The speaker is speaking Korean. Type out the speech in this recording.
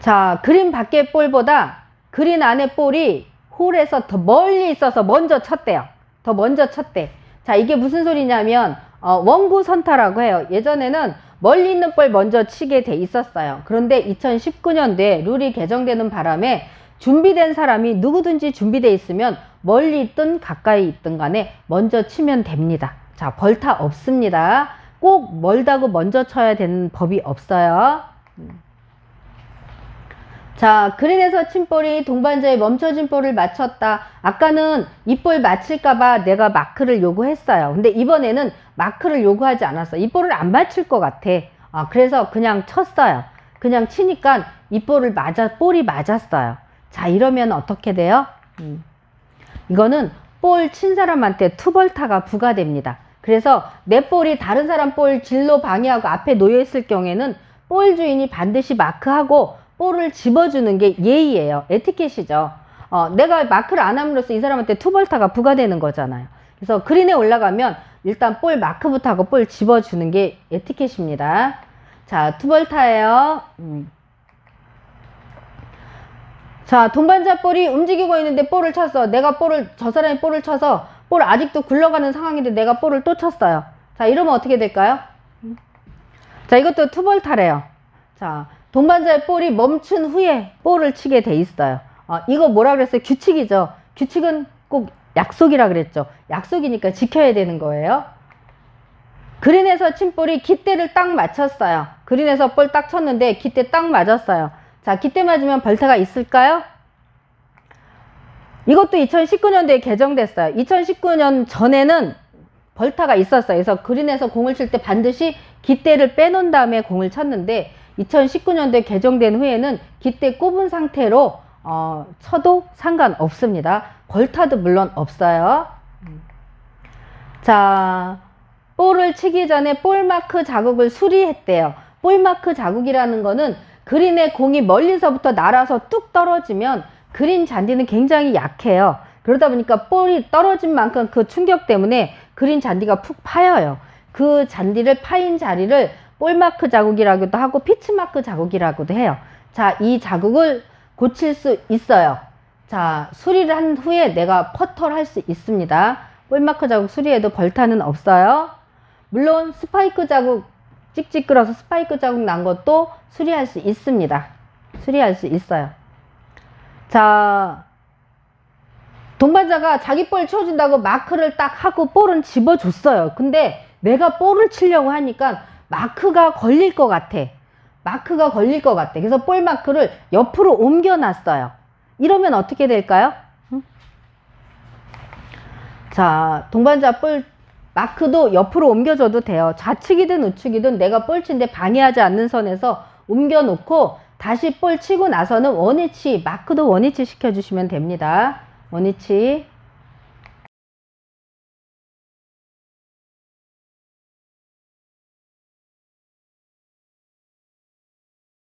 자, 그린 밖의 볼보다 그린 안의 볼이 홀에서 더 멀리 있어서 먼저 쳤대요. 더 먼저 쳤대. 자, 이게 무슨 소리냐면, 어, 원구 선타라고 해요. 예전에는 멀리 있는 볼 먼저 치게 돼 있었어요. 그런데 2019년도에 룰이 개정되는 바람에 준비된 사람이 누구든지 준비돼 있으면 멀리 있든 가까이 있든 간에 먼저 치면 됩니다. 자, 벌타 없습니다. 꼭 멀다고 먼저 쳐야 되는 법이 없어요. 자, 그린에서 친 볼이 동반자의 멈춰진 볼을 맞췄다. 아까는 이 볼 맞힐까봐 내가 마크를 요구했어요. 근데 이번에는 마크를 요구하지 않았어. 이 볼을 안 맞힐 것 같아. 아, 그래서 그냥 쳤어요. 그냥 치니까 이 볼을 맞아, 볼이 맞았어요. 자, 이러면 어떻게 돼요? 음. 이거는 볼 친 사람한테 투벌타가 부과됩니다. 그래서 내 볼이 다른 사람 볼 진로 방해하고 앞에 놓여 있을 경우에는 볼 주인이 반드시 마크하고 볼을 집어주는 게 예의예요. 에티켓이죠. 어, 내가 마크를 안 함으로써 이 사람한테 투벌타가 부과되는 거잖아요. 그래서 그린에 올라가면 일단 볼 마크부터 하고 볼 집어주는 게 에티켓입니다. 자, 투벌타예요. 음. 자, 동반자 볼이 움직이고 있는데 볼을 쳤어. 내가 볼을, 저 사람이 볼을 쳐서 볼 아직도 굴러가는 상황인데 내가 볼을 또 쳤어요. 자, 이러면 어떻게 될까요? 자, 이것도 투벌타래요. 자, 동반자의 볼이 멈춘 후에 볼을 치게 돼 있어요. 어, 이거 뭐라 그랬어요? 규칙이죠. 규칙은 꼭 약속이라 그랬죠. 약속이니까 지켜야 되는 거예요. 그린에서 친 볼이 깃대를 딱 맞췄어요. 그린에서 볼 딱 쳤는데 깃대 딱 맞았어요. 자, 깃대 맞으면 벌타가 있을까요? 이것도 2019년도에 개정됐어요. 2019년 전에는 벌타가 있었어요. 그래서 그린에서 공을 칠 때 반드시 깃대를 빼놓은 다음에 공을 쳤는데 2019년도에 개정된 후에는 깃대 꼽은 상태로 어, 쳐도 상관없습니다. 벌타도 물론 없어요. 자, 볼을 치기 전에 볼 마크 자국을 수리했대요. 볼 마크 자국이라는 거는 그린의 공이 멀리서부터 날아서 뚝 떨어지면 그린 잔디는 굉장히 약해요. 그러다 보니까 볼이 떨어진 만큼 그 충격 때문에 그린 잔디가 푹 파여요. 그 잔디를 파인 자리를 볼마크 자국이라고도 하고 피츠마크 자국이라고도 해요. 자, 이 자국을 고칠 수 있어요. 자, 수리를 한 후에 내가 퍼터를 할 수 있습니다. 볼마크 자국 수리해도 벌타는 없어요. 물론 스파이크 자국 찍찍 끌어서 스파이크 자국 난 것도 수리할 수 있습니다. 수리할 수 있어요. 자, 동반자가 자기 볼 쳐준다고 마크를 딱 하고 볼은 집어줬어요. 근데 내가 볼을 치려고 하니까 마크가 걸릴 것 같아. 마크가 걸릴 것 같아. 그래서 볼 마크를 옆으로 옮겨놨어요. 이러면 어떻게 될까요? 응? 자, 동반자 볼 마크도 옆으로 옮겨줘도 돼요. 좌측이든 우측이든 내가 볼 친데 방해하지 않는 선에서 옮겨놓고 다시 볼 치고 나서는 원위치, 마크도 원위치 시켜주시면 됩니다. 원위치.